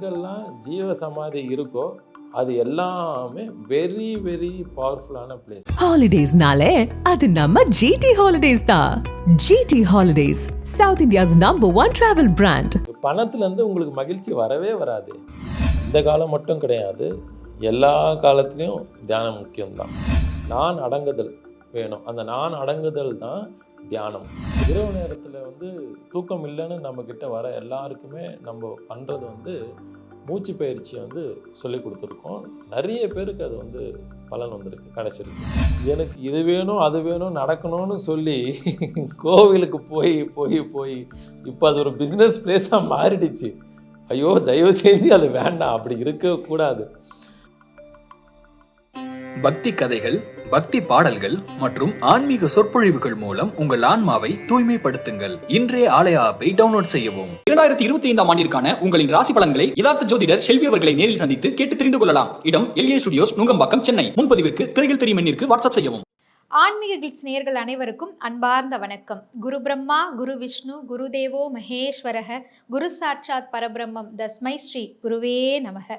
எங்கெல்லாம் ஜீவ சமாதி இருக்கோ அது எல்லாமே வெரி வெரி பவர்ஃபுல்லான பிளேஸ் ஹாலிடேஸ்னாலே அது நம்ம ஜிடி ஹாலிடேஸ் தான். GT holidays south India's number one travel brand பணத்துலேருந்து உங்களுக்கு மகிழ்ச்சி வரவே வராது. இந்த காலம் மட்டும் கிடையாது. எல்லா காலத்துலேயும் தியானம் முக்கியம்தான். நான் அடங்குதல் வேணும். அந்த நான் அடங்குதல் தான் தியானம். இரவு நேரத்தில் வந்து தூக்கம் இல்லைன்னு நம்மக்கிட்ட வர எல்லாருக்குமே நம்ம பண்ணுறது வந்து மூச்சு பயிற்சி வந்து சொல்லி கொடுத்துருக்கோம். நிறைய பேருக்கு அது வந்து பலன் வந்திருக்கு கிடச்சிருக்கு. எனக்கு இது வேணும் அது வேணும் நடக்கணும்னு சொல்லி கோவிலுக்கு போய் போய் போய் இப்போ அது ஒரு பிஸ்னஸ் பிளேஸாக மாறிடுச்சு. ஐயோ தயவு செஞ்சு அது வேண்டாம் அப்படி இருக்கக்கூடாது பக்தி கதைகள் பக்தி பாடல்கள் மற்றும் ஆன்மீக சொற்பொழிவுகள் மூலம் உங்கள் ஆன்மாவை தூய்மைப்படுத்துங்கள். இன்றைய ஆலய ஆப்பை டவுன்லோட் செய்யவும். இரண்டாயிரத்தி இருபத்தி ஐந்தாம் ஆண்டிற்கான உங்களின் ராசி பலன்களை யதார்த்த ஜோதிடர் செல்வி அவர்களை நேரில் சந்தித்து கேட்டு தெரிந்து கொள்ளலாம். இடம் எல்ஏ ஸ்டுடியோஸ் நுங்கம்பாக்கம் சென்னை. முன்பதிவிற்கு திரையில் தெரியும் எண்ணிற்கு வாட்ஸ்அப் செய்யவும். ஆன்மீக கிளிட்ஸ் நேயர்கள் அனைவருக்கும் அன்பார்ந்த வணக்கம். குரு பிரம்மா குரு விஷ்ணு குரு தேவோ மகேஸ்வரக குரு சாட்சாத் பரபிரம்மம் தஸ்மை ஸ்ரீ குருவே நமக.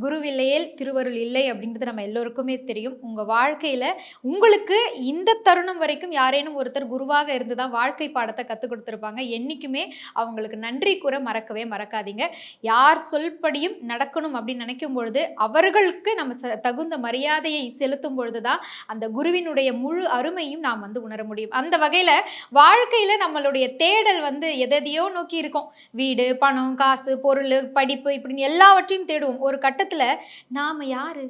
குருவில்லையேல் திருவருள் இல்லை அப்படின்றது நம்ம எல்லோருக்குமே தெரியும். உங்கள் வாழ்க்கையில் உங்களுக்கு இந்த தருணம் வரைக்கும் யாரேனும் ஒருத்தர் குருவாக இருந்து தான் வாழ்க்கை பாடத்தை கற்றுக் கொடுத்துருப்பாங்க. என்றைக்குமே அவங்களுக்கு நன்றி கூற மறக்கவே மறக்காதீங்க. யார் சொல்படியும் நடக்கணும் அப்படின்னு நினைக்கும் பொழுது அவர்களுக்கு நம்ம ச- தகுந்த மரியாதையை செலுத்தும் பொழுது தான் அந்த குருவினுடைய முழு அருமையும் நாம் வந்து உணர முடியும். அந்த வகையில் வாழ்க்கையில் நம்மளுடைய தேடல் வந்து எதையோ நோக்கி இருக்கும். வீடு பணம் காசு பொருள் படிப்பு இப்படின்னு எல்லாவற்றையும் தேடுவோம். ஒரு கட்ட கட்டத்தில் நாம் யார்?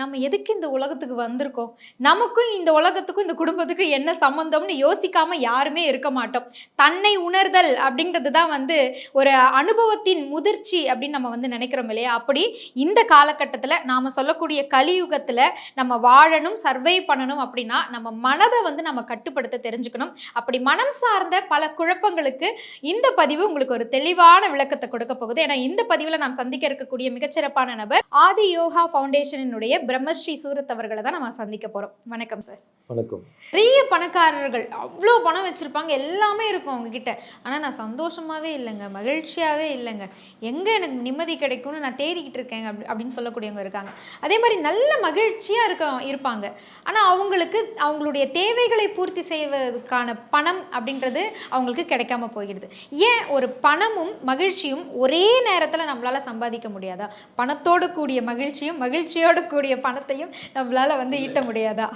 நம்ம எதுக்கு இந்த உலகத்துக்கு வந்திருக்கோம்? நமக்கும் இந்த உலகத்துக்கும் இந்த குடும்பத்துக்கும் என்ன சம்மந்தம்னு யோசிக்காமல் யாருமே இருக்க மாட்டோம். தன்னை உணர்தல் அப்படிங்கிறது தான் வந்து ஒரு அனுபவத்தின் முதிர்ச்சி அப்படின்னு நம்ம வந்து நினைக்கிறோம் இல்லையா? அப்படி இந்த காலகட்டத்தில் நாம் சொல்லக்கூடிய கலியுகத்தில் நம்ம வாழணும் சர்வை பண்ணணும் அப்படின்னா நம்ம மனதை வந்து நம்ம கட்டுப்படுத்த தெரிஞ்சுக்கணும். அப்படி மனம் சார்ந்த பல குழப்பங்களுக்கு இந்த பதிவு உங்களுக்கு ஒரு தெளிவான விளக்கத்தை கொடுக்க போகுது. ஏன்னா இந்த பதிவில் நாம் சந்திக்க இருக்கக்கூடிய மிகச்சிறப்பான நபர் ஆதி யோகா ஃபவுண்டேஷனினுடைய பிரம்மஸ்ரீ சூரத் அவர்களை தான் நம்ம சந்திக்க போகிறோம் வணக்கம் சார் வணக்கம். நிறைய பணக்காரர்கள் அவ்வளோ பணம் வச்சுருப்பாங்க எல்லாமே இருக்கும் அவங்கக்கிட்ட ஆனால் நான் சந்தோஷமாகவே இல்லைங்க மகிழ்ச்சியாகவே இல்லைங்க. எங்கே எனக்கு நிம்மதி கிடைக்கும்னு நான் தேடிக்கிட்டு இருக்கேங்க அப்படி அப்படின்னு சொல்லக்கூடியவங்க இருக்காங்க. அதே மாதிரி நல்ல மகிழ்ச்சியாக இருக்க இருப்பாங்க. ஆனால் அவங்களுக்கு அவங்களுடைய தேவைகளை பூர்த்தி செய்வதற்கான பணம் அப்படின்றது அவங்களுக்கு கிடைக்காம போகிறது ஏன் ஒரு பணமும் மகிழ்ச்சியும் ஒரே நேரத்தில் நம்மளால் சம்பாதிக்க முடியாதா? பணத்தோடு கூடிய மகிழ்ச்சியும் மகிழ்ச்சியோடு கூடிய பணத்தையும் நம்மளால் வந்து ஈட்ட முடியாதா?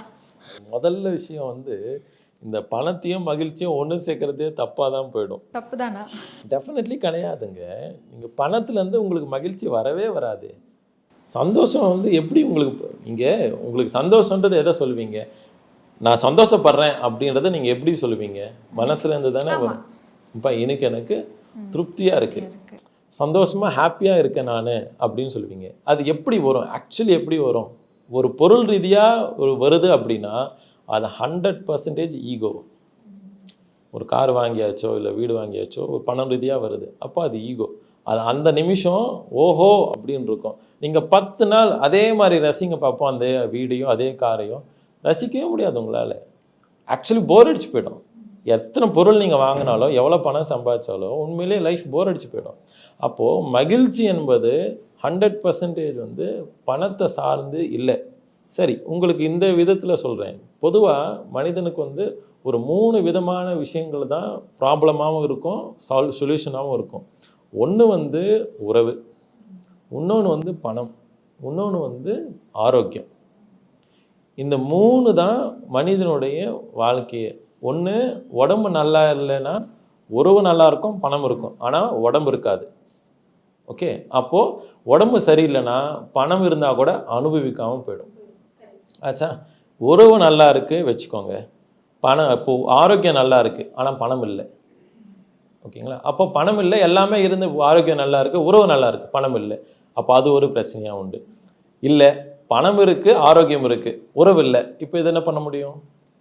முதல்ல விஷயம் வந்து இந்த பணத்தையும் மகிழ்ச்சியும் ஒன்று சேர்க்கறதே தப்பாக தான் போயிடும். தப்பு தானா டெஃபினெட்லி கிடையாதுங்க. நீங்கள் பணத்துலேருந்து உங்களுக்கு மகிழ்ச்சி வரவே வராது. சந்தோஷம் வந்து எப்படி உங்களுக்கு நீங்கள் உங்களுக்கு சந்தோஷன்றது எதை சொல்லுவீங்க நான் சந்தோஷப்படுறேன் அப்படின்றத நீங்கள் எப்படி சொல்லுவீங்க மனசுலேருந்து தானே வரும். இப்போ எனக்கு எனக்கு திருப்தியாக இருக்குது சந்தோஷமாக ஹாப்பியாக இருக்கேன் நான் அப்படின்னு சொல்லுவீங்க. அது எப்படி வரும்? ஆக்சுவலி எப்படி வரும்? ஒரு பொருள் ரீதியாக ஒரு வருது அப்படின்னா அது ஹண்ட்ரட் பர்சன்டேஜ் ஈகோ ஒரு கார் வாங்கியாச்சோ இல்லை வீடு வாங்கியாச்சோ ஒரு பணம் ரீதியாக வருது. அப்போ அது ஈகோ அது அந்த நிமிஷம் ஓஹோ அப்படின்னு இருக்கும். நீங்கள் பத்து நாள் அதே மாதிரி ரசிங்க பார்ப்போம் அந்த வீடையும் அதே காரையும் ரசிக்கவே முடியாது உங்களால். ஆக்சுவலி போர் அடிச்சு போயிடும். எத்தனை பொருள் நீங்கள் வாங்கினாலும் எவ்வளோ பணம் சம்பாதிச்சாலும் உண்மையிலேயே லைஃப் போர் அடிச்சு போயிடும். அப்போது மகிழ்ச்சி என்பது ஹண்ட்ரட் பர்சன்டேஜ் வந்து பணத்தை சார்ந்து இல்லை. சரி உங்களுக்கு இந்த விதத்தில் சொல்கிறேன் பொதுவாக மனிதனுக்கு வந்து ஒரு மூணு விதமான விஷயங்கள் தான் ப்ராப்ளமாகவும் இருக்கும் சால்வ் சொல்யூஷனாகவும் இருக்கும். ஒன்று வந்து உறவு இன்னொன்று வந்து பணம் இன்னொன்று வந்து ஆரோக்கியம். இந்த மூணு தான் மனிதனுடைய வாழ்க்கையை ஒன்று உடம்பு நல்லா இல்லைன்னா உறவு நல்லா இருக்கும் பணம் இருக்கும். ஆனால் உடம்பு இருக்காது. ஓகே? அப்போது உடம்பு சரியில்லைன்னா பணம் இருந்தால் கூட அனுபவிக்காமல் போயிடும். ஆச்சா? உறவு நல்லா இருக்குது வச்சுக்கோங்க. பணம் இப்போ ஆரோக்கியம் நல்லா இருக்குது ஆனால் பணம் இல்லை. ஓகேங்களா? அப்போ பணம் இல்லை எல்லாமே இருந்து ஆரோக்கியம் நல்லா இருக்குது உறவு நல்லா இருக்குது பணம் இல்லை. அப்போ அது ஒரு பிரச்சனையாக உண்டு. இல்லை பணம் இருக்குது ஆரோக்கியம் இருக்குது உறவு இல்லை. இப்போ இது என்ன பண்ண முடியும்?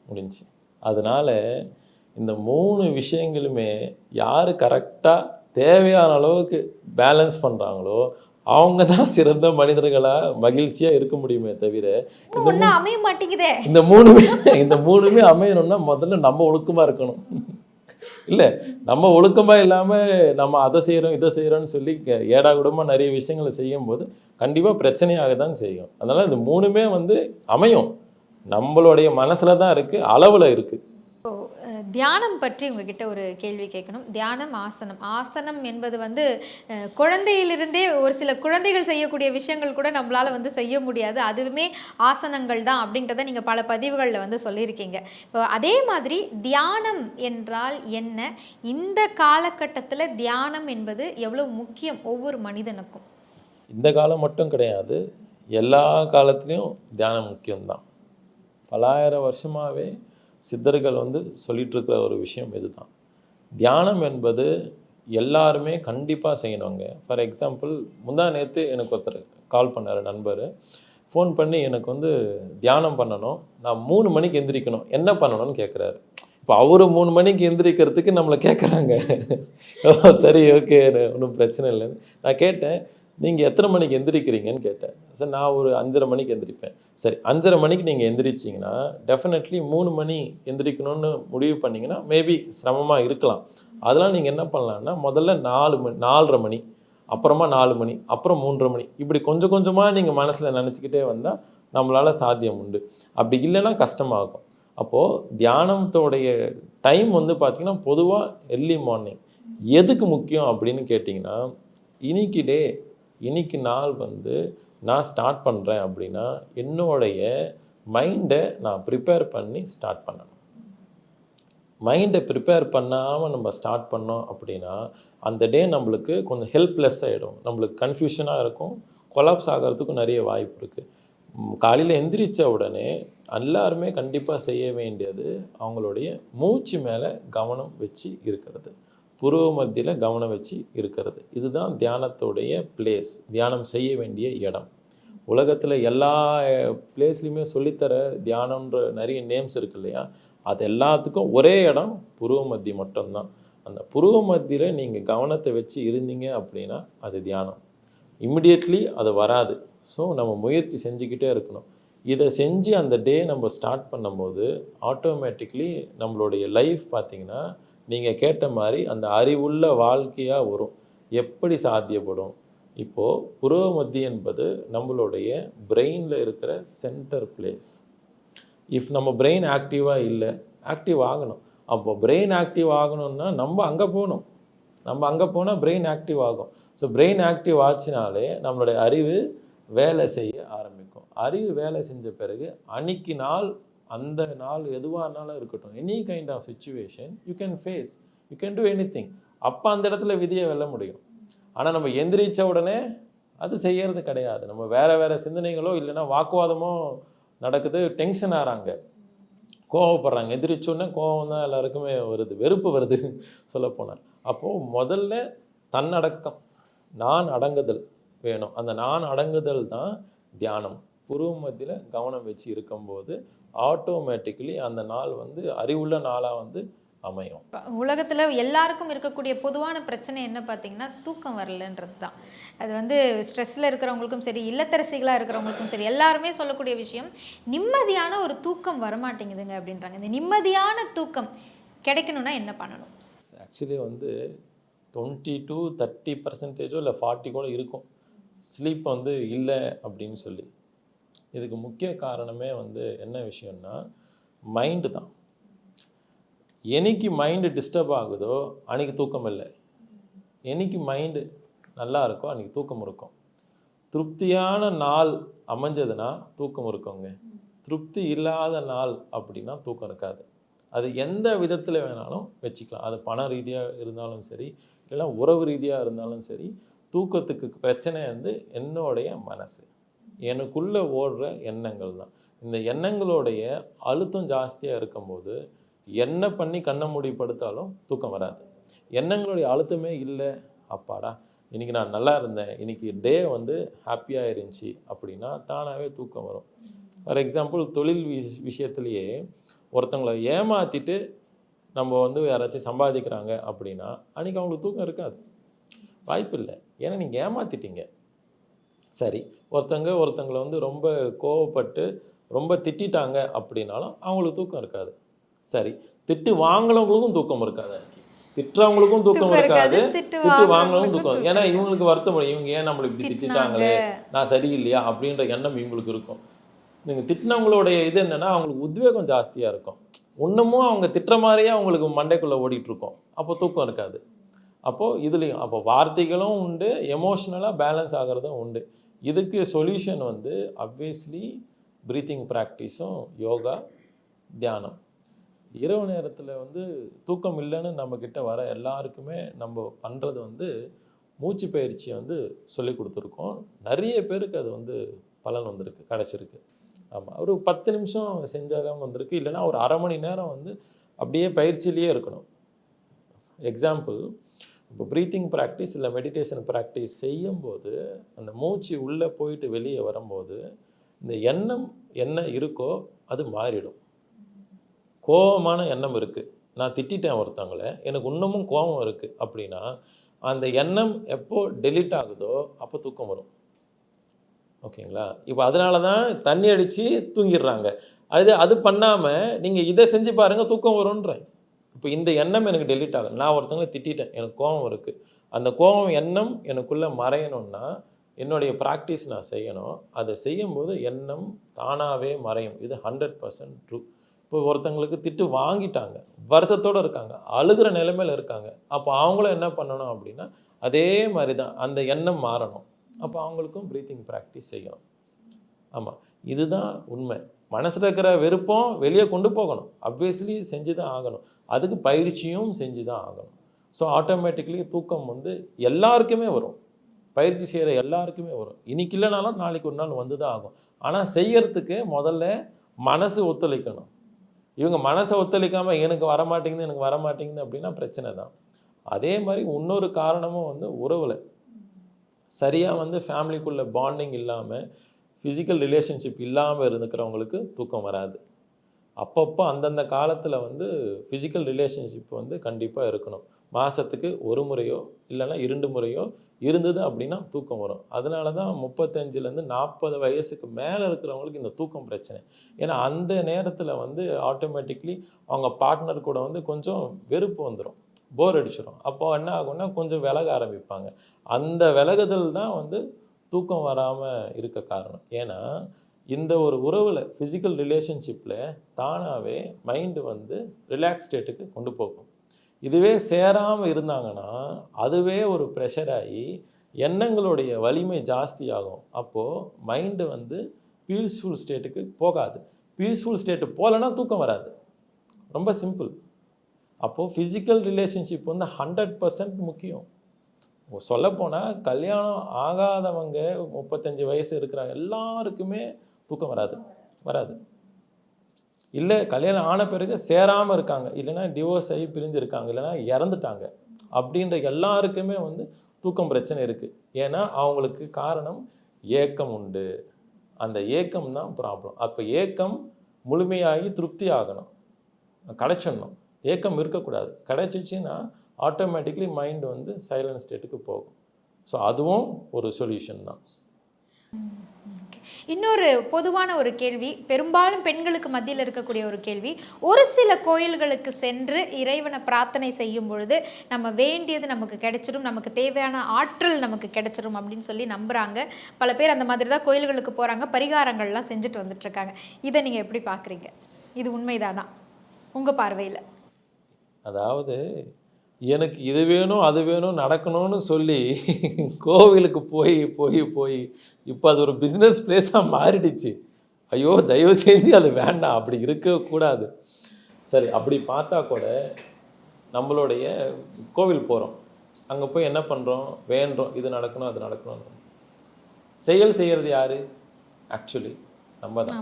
முடிஞ்சு அதனால இந்த மூணு விஷயங்களுமே யார் கரெக்டாக தேவையான அளவுக்கு பேலன்ஸ் பண்ணுறாங்களோ அவங்க தான் சிறந்த மனிதர்களாக மகிழ்ச்சியாக இருக்க முடியுமே தவிர இந்த அமைய மாட்டேங்குதே. இந்த மூணுமே இந்த மூணுமே அமையணும்னா முதல்ல நம்ம ஒழுக்கமாக இருக்கணும். இல்லை நம்ம ஒழுக்கமாக இல்லாமல் நம்ம அதை செய்கிறோம் இதை செய்கிறோம்னு சொல்லி ஏடா கூடமாக நிறைய விஷயங்களை செய்யும்போது கண்டிப்பாக பிரச்சனையாக தான் செய்யும். அதனால் இது மூணுமே வந்து அமையும். நம்மளுடைய மனசில் தான் இருக்குது அளவில் இருக்குது இப்போ தியானம் பற்றி உங்ககிட்ட ஒரு கேள்வி கேட்கணும். தியானம் ஆசனம். ஆசனம் என்பது வந்து குழந்தையிலிருந்தே ஒரு சில குழந்தைகள் செய்யக்கூடிய விஷயங்கள் கூட நம்மளால வந்து செய்ய முடியாது. அதுவுமே ஆசனங்கள் தான் அப்படின்றத நீங்கள் பல பதிவுகளில் வந்து சொல்லியிருக்கீங்க. இப்போ அதே மாதிரி தியானம் என்றால் என்ன? இந்த காலகட்டத்தில் தியானம் என்பது எவ்வளவு முக்கியம் ஒவ்வொரு மனிதனுக்கும்? இந்த காலம் மட்டும் கிடையாது. எல்லா காலத்துலேயும் தியானம் முக்கியம்தான். பலாயிரம் வருஷமாகவே சித்தர்கள் வந்து சொல்லிகிட்ருக்கிற ஒரு விஷயம் இதுதான். தியானம் என்பது எல்லாருமே கண்டிப்பாக செய்யணுங்க. ஃபார் எக்ஸாம்பிள் முந்தா நேற்று எனக்கு ஒருத்தர் கால் பண்ணார் நண்பர். ஃபோன் பண்ணி எனக்கு வந்து தியானம் பண்ணணும். நான் மூணு மணிக்கு எந்திரிக்கணும். என்ன பண்ணணும்னு கேட்குறாரு இப்போ அவரு மூணு மணிக்கு எந்திரிக்கிறதுக்கு நம்மளை கேட்குறாங்க சரி ஓகே ஒன்றும் பிரச்சனை இல்லைன்னு. நான் கேட்டேன் நீங்கள் எத்தனை மணிக்கு எந்திரிக்கிறீங்கன்னு கேட்டேன். சார் நான் ஒரு அஞ்சரை மணிக்கு எந்திரிப்பேன். சரி அஞ்சரை மணிக்கு நீங்கள் எந்திரிச்சிங்கன்னா டெஃபினெட்லி மூணு மணி எந்திரிக்கணும்னு முடிவு பண்ணிங்கன்னா மேபி சிரமமாக இருக்கலாம். அதெல்லாம் நீங்கள் என்ன பண்ணலான்னா முதல்ல நாலு மணி நாலரை மணி அப்புறமா நாலு மணி அப்புறம் மூன்றரை மணி இப்படி கொஞ்சம் கொஞ்சமாக நீங்கள் மனசில் நினச்சிக்கிட்டே வந்தால் நம்மளால் சாத்தியம் உண்டு. அப்படி இல்லைன்னா கஷ்டமாகும். அப்போது தியானத்தோடைய டைம் வந்து பார்த்திங்கன்னா பொதுவாக எர்லி மார்னிங் எதுக்கு முக்கியம் அப்படின்னு கேட்டிங்கன்னா இன்னைக்கு டே இன்னைக்கு நாள் வந்து நான் ஸ்டார்ட் பண்ணுறேன் அப்படின்னா என்னுடைய மைண்டை நான் ப்ரிப்பேர் பண்ணி ஸ்டார்ட் பண்ணணும். மைண்டை ப்ரிப்பேர் பண்ணாமல் நம்ம ஸ்டார்ட் பண்ணோம் அப்படின்னா அந்த டே நம்மளுக்கு கொஞ்சம் ஹெல்ப்லெஸ் ஆகிடும் நம்மளுக்கு கன்ஃபியூஷனாக இருக்கும். கொலாப்ஸ் ஆகிறதுக்கும் நிறைய வாய்ப்பு இருக்குது காலையில் எந்திரிச்ச உடனே எல்லாருமே கண்டிப்பாக செய்ய வேண்டியது அவங்களுடைய மூச்சு மேலே கவனம் வச்சு இருக்கிறது. புருவ மத்தியில் கவனம் வச்சு இருக்கிறது. இதுதான் தியானத்துடைய பிளேஸ் தியானம் செய்ய வேண்டிய இடம். உலகத்தில் எல்லா பிளேஸ்லையுமே சொல்லித்தர தியானம்ன்ற நிறைய நேம்ஸ் இருக்கு இல்லையா? அது எல்லாத்துக்கும் ஒரே இடம் புருவ மத்தி மட்டும்தான். அந்த புருவ மத்தியில் நீங்கள் கவனத்தை வச்சு இருந்தீங்க அப்படின்னா அது தியானம். இம்மிடியட்லி அது வராது. ஸோ நம்ம முயற்சி செஞ்சுக்கிட்டே இருக்கணும். இதை செஞ்சு அந்த டே நம்ம ஸ்டார்ட் பண்ணும்போது ஆட்டோமேட்டிக்லி நம்மளுடைய லைஃப் பார்த்தீங்கன்னா நீங்கள் கேட்ட மாதிரி அந்த அறிவுள்ள வாழ்க்கையாக வரும். எப்படி சாத்தியப்படும்? இப்போது புருவ என்பது நம்மளுடைய பிரெயினில் இருக்கிற சென்டர் பிளேஸ் இஃப் நம்ம பிரெயின் ஆக்டிவாக இல்லை ஆக்டிவ் ஆகணும். அப்போ பிரெயின் ஆக்டிவ் ஆகணும்னா நம்ம அங்கே போகணும். நம்ம அங்கே போனால் பிரெயின் ஆக்டிவ் ஆகும். ஸோ பிரெயின் ஆக்டிவ் ஆச்சுனாலே நம்மளுடைய அறிவு வேலை செய்ய ஆரம்பிக்கும். அறிவு வேலை செஞ்ச பிறகு அன்னைக்கு நாள் அந்த நாள் எதுவாக இருந்தாலும் இருக்கட்டும். Any kind of situation you can face you can do anything அப்போ அந்த இடத்துல விதியை வெல்ல முடியும். ஆனால் நம்ம எந்திரிச்ச உடனே அது செய்யறது கிடையாது. நம்ம வேற வேற சிந்தனைகளோ இல்லைன்னா வாக்குவாதமோ நடக்குது டென்ஷன் ஆகிறாங்க கோவப்படுறாங்க. எந்திரிச்சோடனே கோவம் தான் எல்லாருக்குமே வருது. வெறுப்பு வருது சொல்லப்போனால் அப்போது முதல்ல தன்னடக்கம் நான் அடங்குதல் வேணும். அந்த நான் அடங்குதல் தான் தியானம். புருவ மத்தியில் கவனம் வச்சு இருக்கும்போது ஆட்டோமேட்டிக்கலி அந்த நாள் வந்து அறிவுள்ள நாளாக வந்து அமையும். உலகத்தில் எல்லாருக்கும் இருக்கக்கூடிய பொதுவான பிரச்சனை என்ன பார்த்தீங்கன்னா தூக்கம் வரலன்றது தான். அது வந்து ஸ்ட்ரெஸ்ஸில் இருக்கிறவங்களுக்கும் சரி இல்லத்தரசிகளாக இருக்கிறவங்களுக்கும் சரி எல்லாருமே சொல்லக்கூடிய விஷயம் நிம்மதியான ஒரு தூக்கம் வரமாட்டேங்குதுங்க அப்படின்றாங்க. இந்த நிம்மதியான தூக்கம் கிடைக்கணும்னா என்ன பண்ணணும்? ஆக்சுவலி வந்து டுவெண்ட்டி டு தேர்ட்டி பர்சன்டேஜோ இல்லை ஃபார்ட்டி கூட இருக்கும். ஸ்லீப் வந்து இல்லை அப்படின்னு சொல்லி. இதுக்கு முக்கிய காரணமே வந்து என்ன விஷயம்னா மைண்டு தான். என்னைக்கு மைண்டு டிஸ்டர்ப் ஆகுதோ அன்றைக்கி தூக்கம் இல்லை. என்னைக்கு மைண்டு நல்லா இருக்கோ அன்றைக்கி தூக்கம் இருக்கும். திருப்தியான நாள் அமைஞ்சதுன்னா தூக்கம் இருக்குங்க. திருப்தி இல்லாத நாள் அப்படின்னா தூக்கம் இருக்காது. அது எந்த விதத்தில் வேணாலும் வச்சுக்கலாம். அது பண ரீதியாக இருந்தாலும் சரி இல்லை உறவு ரீதியாக இருந்தாலும் சரி தூக்கத்துக்கு பிரச்சனை வந்து என்னுடைய மனசு. எனக்குள்ளே ஓடுற எண்ணங்கள் தான். இந்த எண்ணங்களுடைய அழுத்தம் ஜாஸ்தியாக இருக்கும்போது என்ன பண்ணி கண்ணை மூடி படுத்தாலும் தூக்கம் வராது. எண்ணங்களுடைய அழுத்தமே இல்லை. அப்பாடா இன்றைக்கி நான் நல்லா இருந்தேன். இன்னைக்கு டே வந்து ஹாப்பியாக இருந்துச்சு அப்படின்னா தானாகவே தூக்கம் வரும். ஃபார் எக்ஸாம்பிள் தொழில் விஷ் விஷயத்துலையே ஒருத்தவங்களை ஏமாற்றிட்டு நம்ம வந்து யாராச்சும் சம்பாதிக்கிறாங்க அப்படின்னா அன்றைக்கி அவங்களுக்கு தூக்கம் இருக்காது. வாய்ப்பு இல்லை ஏன்னா நீங்கள் ஏமாற்றிட்டீங்க சரி ஒருத்தங்க ஒருத்தங்களை வந்து ரொம்ப கோவப்பட்டு ரொம்ப திட்டிட்டாங்க அப்படின்னாலும் அவங்களுக்கு தூக்கம் இருக்காது. சரி திட்டு வாங்கினவங்களுக்கும் தூக்கம் இருக்காது அன்னைக்கு. திட்டுறவங்களுக்கும் தூக்கம் இருக்காது, திட்டு வாங்கினவங்களுக்கும் தூக்கம் ஏன்னா இவங்களுக்கு வருத்தம். இவங்க ஏன் நம்மளை இப்படி திட்டிட்டாங்களே நான் சரியில்லையா? அப்படின்ற எண்ணம் இவங்களுக்கு இருக்கும். நீங்கள் திட்டினவங்களுடைய இது என்னன்னா அவங்களுக்கு உத்வேகம் ஜாஸ்தியாக இருக்கும். இன்னமும் அவங்க திட்டுற மாதிரியே அவங்களுக்கு மண்டைக்குள்ளே ஓடிட்டு இருக்கும் அப்போ தூக்கம் இருக்காது. அப்போது இதுலேயும் அப்போ வார்த்தைகளும் உண்டு எமோஷ்னலாக பேலன்ஸ் ஆகிறதும் உண்டு. இதுக்கு சொல்யூஷன் வந்து அப்வியஸ்லி ப்ரீத்திங் ப்ராக்டிஸும் யோகா தியானம். இரவு நேரத்தில் வந்து தூக்கம் இல்லைன்னு நம்மக்கிட்ட வர எல்லாருக்குமே நம்ம பண்ணுறது வந்து மூச்சு பயிற்சியை வந்து சொல்லி கொடுத்துருக்கோம். நிறைய பேருக்கு அது வந்து பலன் வந்திருக்கு கிடச்சிருக்கு. ஆமாம் ஒரு பத்து நிமிஷம் செஞ்சாலும் வந்திருக்கு. இல்லைன்னா ஒரு அரை மணி நேரம் வந்து அப்படியே பயிற்சியிலேயே இருக்கணும். எக்ஸாம்பிள் இப்போ ப்ரீத்திங் ப்ராக்டிஸ் இல்லை மெடிடேஷன் ப்ராக்டிஸ் செய்யும்போது அந்த மூச்சு உள்ளே போயிட்டு வெளியே வரும்போது இந்த எண்ணம் என்ன இருக்கோ அது மாறிடும். கோபமான எண்ணம் இருக்குது நான் திட்டிட்டேன் ஒருத்தவங்களை எனக்கு இன்னமும் கோபம் இருக்குது அப்படின்னா அந்த எண்ணம் எப்போ டெலீட் ஆகுதோ அப்போ தூக்கம் வரும். ஓகேங்களா? இப்போ அதனால தான் தண்ணி அடித்து தூங்கிடுறாங்க. அது அது பண்ணாமல் நீங்கள் இதை செஞ்சு பாருங்கள் தூக்கம் வரும்ன்றேன். இப்போ இந்த எண்ணம் எனக்கு டெலிட் ஆகும் நான் ஒருத்தவங்களை திட்டிட்டேன். எனக்கு கோபம் இருக்குது அந்த கோபம் எண்ணம் எனக்குள்ளே மறையணும்னா என்னுடைய ப்ராக்டிஸ் நான் செய்யணும். அதை செய்யும்போது எண்ணம் தானாகவே மறையும். இது ஹண்ட்ரட் பர்சன்ட் ட்ரூ இப்போ ஒருத்தங்களுக்கு திட்டு வாங்கிட்டாங்க. வருத்தத்தோடு இருக்காங்க. அழுகிற நிலைமையில் இருக்காங்க. அப்போ அவங்களும் என்ன பண்ணணும் அப்படின்னா அதே மாதிரி தான் அந்த எண்ணம் மாறணும். அப்போ அவங்களுக்கும் ப்ரீத்திங் ப்ராக்டிஸ் செய்யணும். ஆமாம் இதுதான் உண்மை. மனசில் இருக்கிற வெறுப்பம் வெளியே கொண்டு போகணும். அப்வியஸ்லி செஞ்சு தான் ஆகணும். அதுக்கு பயிற்சியும் செஞ்சு தான் ஆகணும். ஸோ ஆட்டோமேட்டிக்லி தூக்கம் வந்து எல்லாருக்குமே வரும். பயிற்சி செய்கிற எல்லாருக்குமே வரும். இன்னைக்கு இல்லைனாலும் நாளைக்கு ஒரு நாள் வந்து தான் ஆகும். ஆனால் செய்யறதுக்கு முதல்ல மனசு ஒத்துழைக்கணும். இவங்க மனசை ஒத்துழைக்காமல் எனக்கு வரமாட்டேங்குது எனக்கு வரமாட்டேங்குது அப்படின்னா பிரச்சனை தான். அதே மாதிரி இன்னொரு காரணமும் வந்து உறவில். சரியாக வந்து ஃபேமிலிக்குள்ளே பாண்டிங் இல்லாமல் ஃபிசிக்கல் ரிலேஷன்ஷிப் இல்லாமல் இருந்துக்கிறவங்களுக்கு தூக்கம் வராது. அப்பப்போ அந்தந்த காலத்தில் வந்து ஃபிசிக்கல் ரிலேஷன்ஷிப் வந்து கண்டிப்பாக இருக்கணும். மாதத்துக்கு ஒரு முறையோ இல்லைன்னா இரண்டு முறையோ இருந்தது அப்படின்னா தூக்கம் வரும். அதனால தான் முப்பத்தஞ்சுலேருந்து நாற்பது வயசுக்கு மேலே இருக்கிறவங்களுக்கு இந்த தூக்கம் பிரச்சனை. ஏன்னா அந்த நேரத்தில் வந்து ஆட்டோமேட்டிக்லி அவங்க பார்ட்னர் கூட வந்து கொஞ்சம் வெறுப்பு வந்துடும் போர் அடிச்சிடும் அப்போ என்ன ஆகும்னா கொஞ்சம் விலக ஆரம்பிப்பாங்க. அந்த விலகுதல் தான் வந்து தூக்கம் வராமல் இருக்க காரணம். ஏன்னா இந்த ஒரு உறவில் ஃபிசிக்கல் ரிலேஷன்ஷிப்பில் தானாகவே மைண்டு வந்து ரிலாக்ஸ் ஸ்டேட்டுக்கு கொண்டு போகும். இதுவே சேராமல் இருந்தாங்கன்னா அதுவே ஒரு ப்ரெஷர் ஆகி எண்ணங்களுடைய வலிமை ஜாஸ்தி ஆகும் அப்போது மைண்டு வந்து பீஸ்ஃபுல் ஸ்டேட்டுக்கு போகாது. பீஸ்ஃபுல் ஸ்டேட்டு போகலன்னா தூக்கம் வராது. ரொம்ப சிம்பிள் அப்போது ஃபிசிக்கல் ரிலேஷன்ஷிப் வந்து ஹண்ட்ரட் பர்சன்ட் முக்கியம். சொல்லப்போனால் கல்யாணம் ஆகாதவங்க முப்பத்தஞ்சு வயசு இருக்கிறாங்க எல்லாருக்குமே தூக்கம் வராது. வராது. இல்லை கல்யாணம் ஆன பிறகு சேராமல் இருக்காங்க. இல்லைன்னா டிவோர்ஸ் ஆகி பிரிஞ்சிருக்காங்க. இல்லைன்னா இறந்துட்டாங்க. அப்படின்ற எல்லாருக்குமே வந்து தூக்கம் பிரச்சனை இருக்குது ஏன்னா அவங்களுக்கு காரணம் ஏக்கம் உண்டு. அந்த ஏக்கம் தான் ப்ராப்ளம் அப்போ ஏக்கம் முழுமையாகி திருப்தி ஆகணும். கிடைச்சிடணும் ஏக்கம் இருக்கக்கூடாது. கிடைச்சிச்சின்னா ஆட்டோமேட்டிக்லி மைண்ட் வந்து சைலன்ட் ஸ்டேட்டுக்கு போகும். ஸோ அதுவும் ஒரு சொல்யூஷன் தான். இன்னொரு பொதுவான ஒரு கேள்வி பெரும்பாலும் பெண்களுக்கு மத்தியில் இருக்கக்கூடிய ஒரு கேள்வி ஒரு சில கோயில்களுக்கு சென்று இறைவனை பிரார்த்தனை செய்யும் பொழுது நம்ம வேண்டியது நமக்கு கிடைச்சிரும் நமக்கு தேவையான ஆற்றல் நமக்கு கிடைச்சிரும் அப்படின்னு சொல்லி நம்புறாங்க. பல பேர் அந்த மாதிரி தான் கோயில்களுக்கு போறாங்க பரிகாரங்கள்லாம் செஞ்சுட்டு வந்துட்டு இருக்காங்க இதை நீங்க எப்படி பார்க்குறீங்க? இது உண்மைதானா? உங்க பார்வையில். அதாவது எனக்கு இது வேணும் அது வேணும் நடக்கணும்னு சொல்லி கோவிலுக்கு போய் போய் போய் இப்போ அது ஒரு பிஸ்னஸ் பிளேஸாக மாறிடுச்சு. ஐயோ தயவு செஞ்சு அது வேண்டாம் அப்படி இருக்கக்கூடாது சரி அப்படி பார்த்தா கூட நம்மளுடைய கோவில் போகிறோம் அங்கே போய் என்ன பண்ணுறோம் வேண்டுறோம் இது நடக்கணும் அது நடக்கணும். செயல் செய்கிறது யாரு? ஆக்சுவலி நம்ம தான்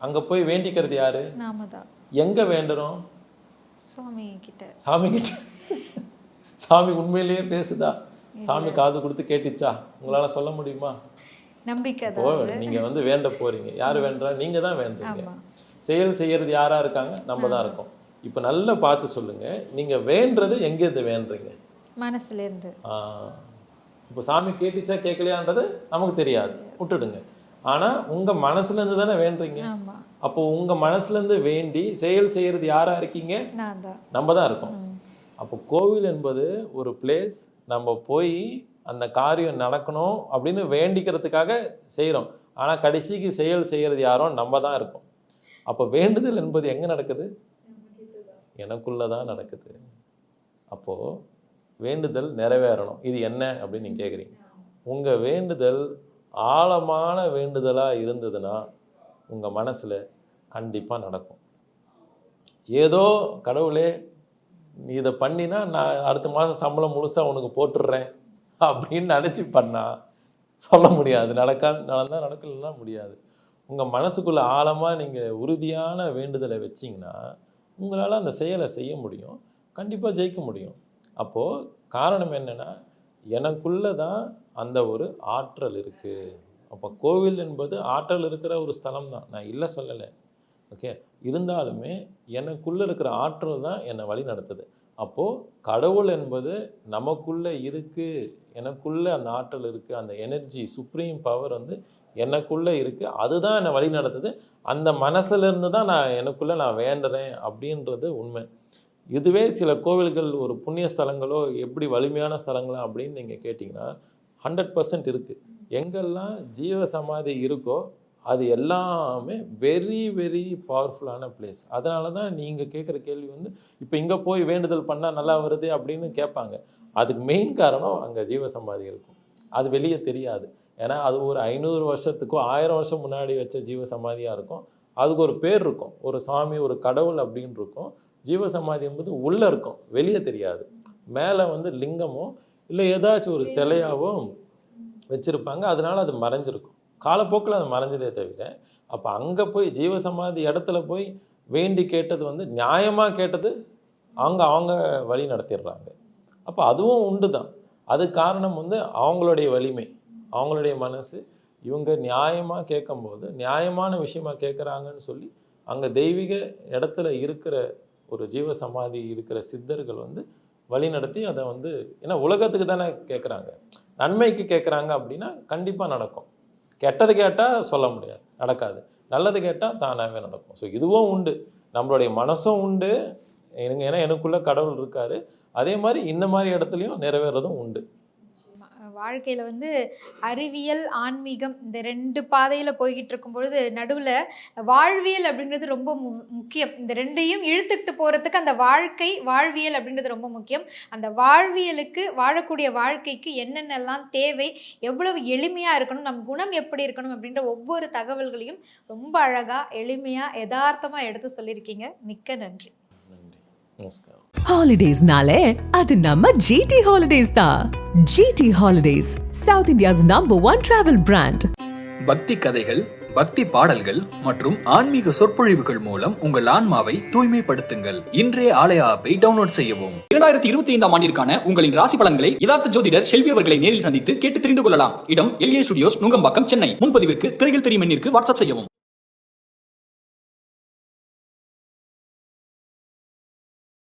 அங்கே போய் வேண்டிக்கிறது யாரு? எங்கே வேண்டுறோம்? சுவாமி கிட்ட சாமி கிட்ட சாமி உண்மையிலேயே பேசுதா? சாமி காது கொடுத்து கேட்டுச்சா? உங்களால சொல்ல முடியுமா? நம்பிக்கை நீங்க வந்து வேண்ட போறீங்க. யாரு வேண்டா நீங்க தான் வேண்டுறீங்க. செயல் செய்யறது யாரா இருக்காங்க? நம்ம தான் இருக்கோம். இப்போ நல்லா பார்த்து சொல்லுங்க. நீங்க வேண்டுறது எங்க இருந்து வேண்டுறீங்க மனசுல இருந்து. ஆஹ் இப்போ சாமி கேட்டுச்சா கேட்கலையான்றது நமக்கு தெரியாது. விட்டுடுங்க. ஆனால் உங்கள் மனசுலேருந்து தானே வேண்டுறீங்க ஆமா. அப்போ உங்கள் மனசுலேருந்து வேண்டி செயல் செய்கிறது யாராக இருக்கீங்க? நம்ம தான் இருக்கோம். அப்போ கோவில் என்பது ஒரு பிளேஸ் நம்ம போய் அந்த காரியம் நடக்கணும் அப்படின்னு வேண்டிக்கிறதுக்காக செய்கிறோம் ஆனால் கடைசிக்கு செயல் செய்கிறது யாரோ நம்ம தான் இருக்கோம். அப்போ வேண்டுதல் என்பது எங்கே நடக்குது? எனக்குள்ளே தான் நடக்குது. அப்போது வேண்டுதல் நிறைவேறணும். இது என்ன அப்படின்னு நீங்கள் கேட்குறீங்க உங்கள் வேண்டுதல் ஆழமான வேண்டுதலாக இருந்ததுன்னா உங்கள் மனசில் கண்டிப்பாக நடக்கும். ஏதோ கடவுளே நீ இதை பண்ணினா நான் அடுத்த மாதம் சம்பளம் முழுசாக உனக்கு போட்டுடுறேன் அப்படின்னு நினச்சி பண்ணால் சொல்ல முடியாது. நடக்கா நடந்தால் நடக்கலாம் முடியாது. உங்கள் மனசுக்குள்ளே ஆழமாக நீங்கள் உறுதியான வேண்டுதலை வச்சிங்கன்னா உங்களால் அந்த செயலை செய்ய முடியும். கண்டிப்பாக ஜெயிக்க முடியும். அப்போது காரணம் என்னென்னா எனக்குள்ளே தான் அந்த ஒரு ஆற்றல் இருக்குது அப்போ கோவில் என்பது ஆற்றல் இருக்கிற ஒரு ஸ்தலம் தான் நான் இல்லை சொல்லலை. ஓகே இருந்தாலுமே எனக்குள்ளே இருக்கிற ஆற்றல் தான் என்னை வழி நடத்துது. அப்போது கடவுள் என்பது நமக்குள்ளே இருக்குது எனக்குள்ளே அந்த ஆற்றல் இருக்குது அந்த எனர்ஜி சுப்ரீம் பவர் வந்து எனக்குள்ளே இருக்குது அதுதான் என்னை வழி நடத்துது. அந்த மனசுலேருந்து தான் நான் எனக்குள்ளே நான் வேண்டுறேன் அப்படின்றது உண்மை. இதுவே சில கோவில்கள் ஒரு புண்ணிய ஸ்தலங்களோ எப்படி வலிமையான ஸ்தலங்களா அப்படின்னு நீங்கள் கேட்டிங்கன்னா ஹண்ட்ரட் பர்சன்ட் இருக்குது எங்கெல்லாம் ஜீவ சமாதி இருக்கோ அது எல்லாமே வெரி வெரி பவர்ஃபுல்லான பிளேஸ் அதனால தான் நீங்கள் கேட்குற கேள்வி வந்து இப்போ இங்கே போய் வேண்டுதல் பண்ணால் நல்லா வருது அப்படின்னு கேட்பாங்க. அதுக்கு மெயின் காரணம் அங்கே ஜீவ சமாதி இருக்கும். அது வெளியே தெரியாது. ஏன்னா அது ஒரு ஐநூறு வருஷத்துக்கோ ஆயிரம் வருஷம் முன்னாடி வச்ச ஜீவ சமாதியாக இருக்கும். அதுக்கு ஒரு பேர் இருக்கும். ஒரு சாமி ஒரு கடவுள் அப்படின்னு இருக்கும். ஜீவ சமாதி என்பது உள்ளே இருக்கும். வெளியே தெரியாது. மேலே வந்து லிங்கமும் இல்லை ஏதாச்சும் ஒரு சிலையாகவும் வச்சுருப்பாங்க. அதனால் அது மறைஞ்சிருக்கும். காலப்போக்கில் அது மறைஞ்சதே தவிர அப்போ அங்கே போய் ஜீவசமாதி இடத்துல போய் வேண்டி கேட்டது வந்து நியாயமாக கேட்டது அவங்க அவங்க வழி நடத்திடுறாங்க. அப்போ அதுவும் உண்டு தான். அது காரணம் வந்து அவங்களுடைய வலிமை அவங்களுடைய மனசு. இவங்க நியாயமாக கேட்கும்போது நியாயமான விஷயமா கேட்குறாங்கன்னு சொல்லி அங்கே தெய்வீக இடத்துல இருக்கிற ஒரு ஜீவ சமாதி இருக்கிற சித்தர்கள் வந்து வழி நடத்தி அதை வந்து ஏன்னா உலகத்துக்கு தானே கேட்குறாங்க நன்மைக்கு கேட்குறாங்க அப்படின்னா கண்டிப்பாக நடக்கும். கெட்டது கேட்டால் சொல்ல முடியாது நடக்காது. நல்லது கேட்டால் தானாகவே நடக்கும். ஸோ இதுவும் உண்டு. நம்மளுடைய மனசும் உண்டு. எனக்கு ஏன்னா எனக்குள்ளே கடவுள் இருக்காரு. அதே மாதிரி இந்த மாதிரி இடத்துலையும் நிறைவேறதும் உண்டு. வாழ்க்கையில் வந்து அறிவியல் ஆன்மீகம் இந்த ரெண்டு பாதையில் போய்கிட்டு இருக்கும் பொழுது நடுவில் வாழ்வியல் அப்படின்றது ரொம்ப மு- முக்கியம். இந்த ரெண்டையும் இழுத்துக்கிட்டு போகிறதுக்கு அந்த வாழ்க்கை வாழ்வியல் அப்படின்றது ரொம்ப முக்கியம். அந்த வாழ்வியலுக்கு வாழக்கூடிய வாழ்க்கைக்கு என்னென்னலாம் தேவை எவ்வளவு எளிமையாக இருக்கணும் நம் குணம் எப்படி இருக்கணும் அப்படின்ற ஒவ்வொரு தகவல்களையும் ரொம்ப அழகாக எளிமையாக யதார்த்தமாக எடுத்து சொல்லியிருக்கீங்க. மிக்க நன்றி. நமஸ்காரம் ஹாலிடேஸ்னாலே அது நம்ம ஜிடி ஹாலிடேஸ் தான் GT holidays south India's number one travel brand பக்தி கதைகள் பக்தி பாடல்கள் மற்றும் ஆன்மீக சொற்பொழிவுகள் மூலம் உங்கள் ஆன்மாவை தூய்மைப்படுத்துங்கள் இன்றைய ஆலய ஆப்பை டவுன்லோட் செய்யவும் இரண்டாயிரத்தி இருபத்தி ஐந்தாம் ஆண்டிற்கான உங்களின் ராசி பலன்களை யதார்த்த ஜோதிடர் செல்வி அவர்களை நேரில் சந்தித்து கேட்டு தெரிந்து கொள்ளலாம். இடம் எல்ஏ ஸ்டுடியோஸ் நுங்கம்பாக்கம் சென்னை. முன்பதிவிற்கு திரையில் தெரியும் எண்ணிற்கு வாட்ஸ்அப் செய்யவும்.